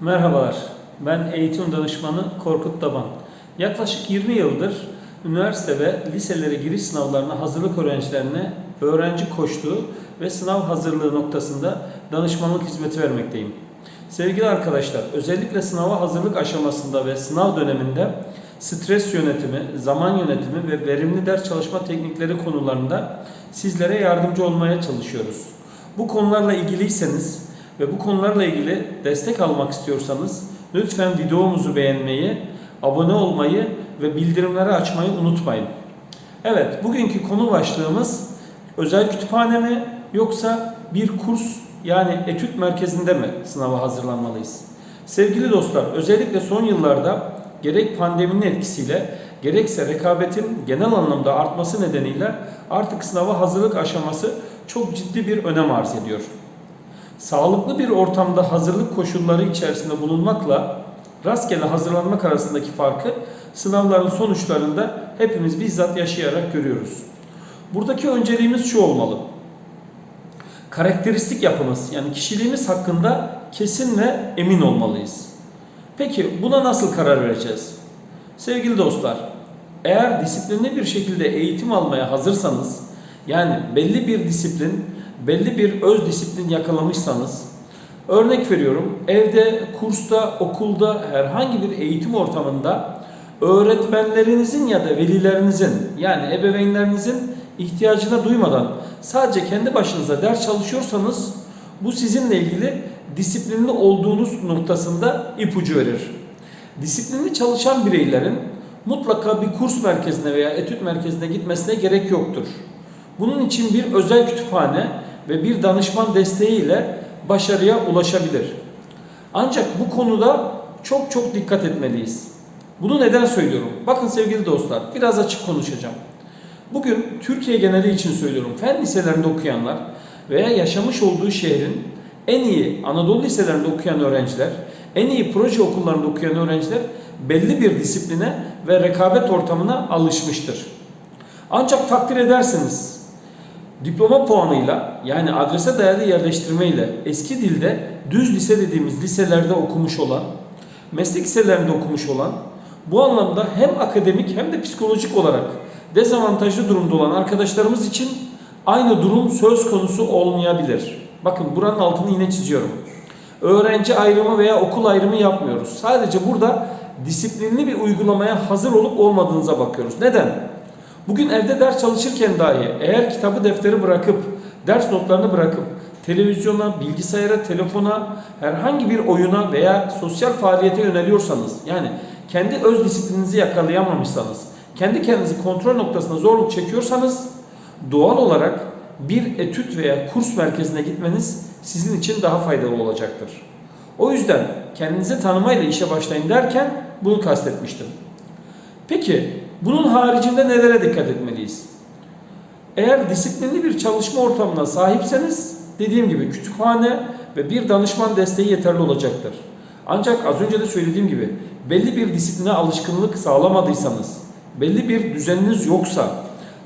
Merhabalar, ben eğitim danışmanı Korkut Daban. Yaklaşık 20 yıldır üniversite ve liselere giriş sınavlarına hazırlık öğrencilerine öğrenci koştuğu ve sınav hazırlığı noktasında danışmanlık hizmeti vermekteyim. Sevgili arkadaşlar, özellikle sınava hazırlık aşamasında ve sınav döneminde stres yönetimi, zaman yönetimi ve verimli ders çalışma teknikleri konularında sizlere yardımcı olmaya çalışıyoruz. Bu konularla ilgiliyseniz ve bu konularla ilgili destek almak istiyorsanız lütfen videomuzu beğenmeyi, abone olmayı ve bildirimleri açmayı unutmayın. Evet, bugünkü konu başlığımız özel kütüphane mi yoksa bir kurs yani etüt merkezinde mi sınava hazırlanmalıyız? Sevgili dostlar, özellikle son yıllarda gerek pandeminin etkisiyle gerekse rekabetin genel anlamda artması nedeniyle artık sınava hazırlık aşaması çok ciddi bir önem arz ediyor. Sağlıklı bir ortamda hazırlık koşulları içerisinde bulunmakla rastgele hazırlanmak arasındaki farkı sınavların sonuçlarında hepimiz bizzat yaşayarak görüyoruz. Buradaki önceliğimiz şu olmalı. Karakteristik yapımız yani kişiliğimiz hakkında kesin ve emin olmalıyız. Peki buna nasıl karar vereceğiz? Sevgili dostlar, eğer disiplinli bir şekilde eğitim almaya hazırsanız, yani belli bir disiplin, belli bir öz disiplin yakalamışsanız, örnek veriyorum, evde, kursta, okulda, herhangi bir eğitim ortamında öğretmenlerinizin ya da velilerinizin yani ebeveynlerinizin ihtiyacına duymadan sadece kendi başınıza ders çalışıyorsanız bu sizinle ilgili disiplinli olduğunuz noktasında ipucu verir. Disiplinli çalışan bireylerin mutlaka bir kurs merkezine veya etüt merkezine gitmesine gerek yoktur. Bunun için bir özel kütüphane ve bir danışman desteğiyle başarıya ulaşabilir. Ancak bu konuda çok çok dikkat etmeliyiz. Bunu neden söylüyorum? Bakın sevgili dostlar, biraz açık konuşacağım. Bugün Türkiye geneli için söylüyorum. Fen liselerinde okuyanlar veya yaşamış olduğu şehrin en iyi Anadolu liselerinde okuyan öğrenciler, en iyi proje okullarında okuyan öğrenciler belli bir disipline ve rekabet ortamına alışmıştır. Ancak takdir ederseniz diploma puanıyla yani adrese dayalı yerleştirmeyle eski dilde düz lise dediğimiz liselerde okumuş olan, meslek liselerinde okumuş olan bu anlamda hem akademik hem de psikolojik olarak dezavantajlı durumda olan arkadaşlarımız için aynı durum söz konusu olmayabilir. Bakın buranın altını yine çiziyorum. Öğrenci ayrımı veya okul ayrımı yapmıyoruz. Sadece burada disiplinli bir uygulamaya hazır olup olmadığınıza bakıyoruz. Neden? Bugün evde ders çalışırken dahi eğer kitabı defteri bırakıp, ders notlarını bırakıp televizyona, bilgisayara, telefona, herhangi bir oyuna veya sosyal faaliyete yöneliyorsanız yani kendi öz disiplininizi yakalayamamışsanız, kendi kendinizi kontrol noktasında zorluk çekiyorsanız doğal olarak bir etüt veya kurs merkezine gitmeniz sizin için daha faydalı olacaktır. O yüzden kendinizi tanımayla işe başlayın derken bunu kastetmiştim. Peki bunun haricinde nelere dikkat etmeliyiz? Eğer disiplinli bir çalışma ortamına sahipseniz dediğim gibi kütüphane ve bir danışman desteği yeterli olacaktır. Ancak az önce de söylediğim gibi belli bir disipline alışkınlık sağlamadıysanız, belli bir düzeniniz yoksa,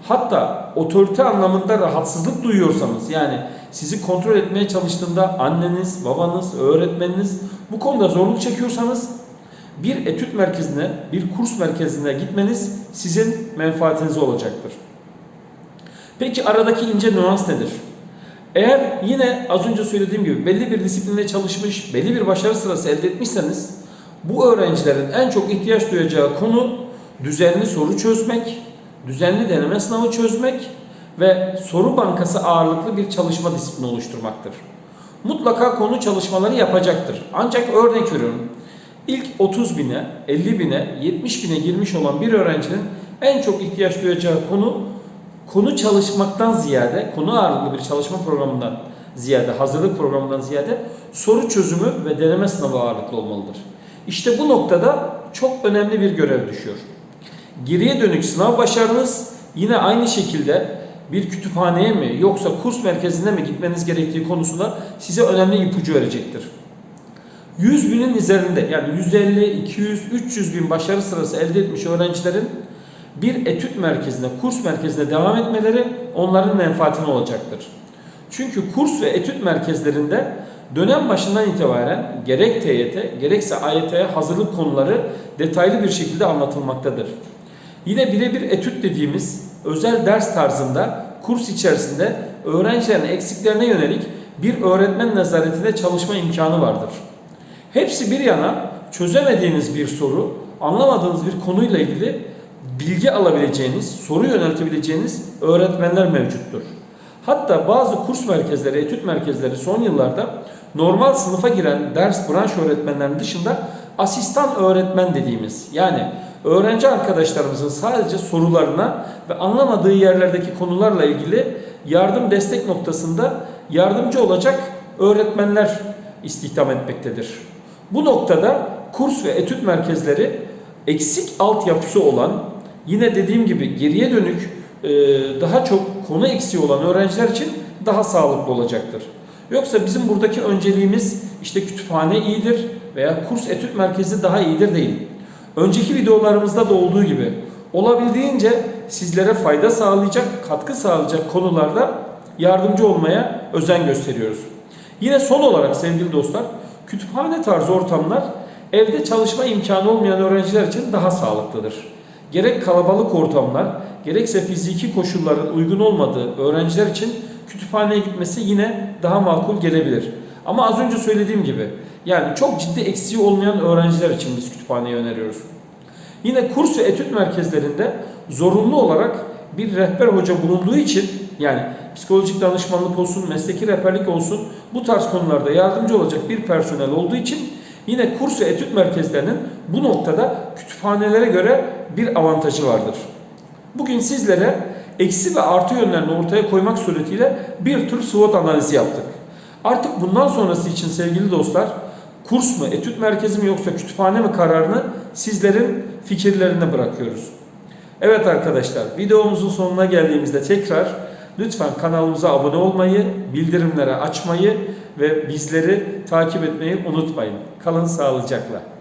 hatta otorite anlamında rahatsızlık duyuyorsanız yani sizi kontrol etmeye çalıştığında anneniz, babanız, öğretmeniniz bu konuda zorluk çekiyorsanız bir etüt merkezine, bir kurs merkezine gitmeniz sizin menfaatinize olacaktır. Peki aradaki ince nüans nedir? Eğer yine az önce söylediğim gibi belli bir disiplinle çalışmış, belli bir başarı sırası elde etmişseniz bu öğrencilerin en çok ihtiyaç duyacağı konu düzenli soru çözmek, düzenli deneme sınavı çözmek ve soru bankası ağırlıklı bir çalışma disiplini oluşturmaktır. Mutlaka konu çalışmaları yapacaktır. Ancak örnek veriyorum. İlk 30 bine, 50 bine, 70 bine girmiş olan bir öğrencinin en çok ihtiyaç duyacağı konu konu çalışmaktan ziyade, konu ağırlıklı bir çalışma programından ziyade, hazırlık programından ziyade soru çözümü ve deneme sınavı ağırlıklı olmalıdır. İşte bu noktada çok önemli bir görev düşüyor. Geriye dönük sınav başarınız yine aynı şekilde bir kütüphaneye mi yoksa kurs merkezine mi gitmeniz gerektiği konusunda size önemli ipucu verecektir. 100 binin üzerinde yani 150, 200, 300 bin başarı sırası elde etmiş öğrencilerin bir etüt merkezine, kurs merkezine devam etmeleri onların menfaatine olacaktır. Çünkü kurs ve etüt merkezlerinde dönem başından itibaren gerek TYT gerekse AYT'ye hazırlık konuları detaylı bir şekilde anlatılmaktadır. Yine birebir etüt dediğimiz özel ders tarzında kurs içerisinde öğrencilerin eksiklerine yönelik bir öğretmen nezaretinde çalışma imkanı vardır. Hepsi bir yana çözemediğiniz bir soru, anlamadığınız bir konuyla ilgili bilgi alabileceğiniz, soru yöneltebileceğiniz öğretmenler mevcuttur. Hatta bazı kurs merkezleri, etüt merkezleri son yıllarda normal sınıfa giren ders branş öğretmenlerinin dışında asistan öğretmen dediğimiz yani öğrenci arkadaşlarımızın sadece sorularına ve anlamadığı yerlerdeki konularla ilgili yardım destek noktasında yardımcı olacak öğretmenler istihdam etmektedir. Bu noktada kurs ve etüt merkezleri eksik altyapısı olan yine dediğim gibi geriye dönük e, daha çok konu eksiği olan öğrenciler için daha sağlıklı olacaktır. Yoksa bizim buradaki önceliğimiz işte kütüphane iyidir veya kurs etüt merkezi daha iyidir değil. Önceki videolarımızda da olduğu gibi olabildiğince sizlere fayda sağlayacak, katkı sağlayacak konularda yardımcı olmaya özen gösteriyoruz. Yine son olarak sevgili dostlar, kütüphane tarzı ortamlar evde çalışma imkanı olmayan öğrenciler için daha sağlıklıdır. Gerek kalabalık ortamlar, gerekse fiziki koşulların uygun olmadığı öğrenciler için kütüphaneye gitmesi yine daha makul gelebilir. Ama az önce söylediğim gibi yani çok ciddi eksiği olmayan öğrenciler için biz kütüphaneyi öneriyoruz. Yine kurs ve etüt merkezlerinde zorunlu olarak bir rehber hoca bulunduğu için yani psikolojik danışmanlık olsun, mesleki rehberlik olsun bu tarz konularda yardımcı olacak bir personel olduğu için yine kurs ve etüt merkezlerinin bu noktada kütüphanelere göre bir avantajı vardır. Bugün sizlere eksi ve artı yönlerini ortaya koymak suretiyle bir tür SWOT analizi yaptık. Artık bundan sonrası için sevgili dostlar kurs mu, etüt merkezi mi yoksa kütüphane mi kararını sizlerin fikirlerine bırakıyoruz. Evet arkadaşlar videomuzun sonuna geldiğimizde tekrar lütfen kanalımıza abone olmayı, bildirimleri açmayı ve bizleri takip etmeyi unutmayın. Kalın sağlıcakla.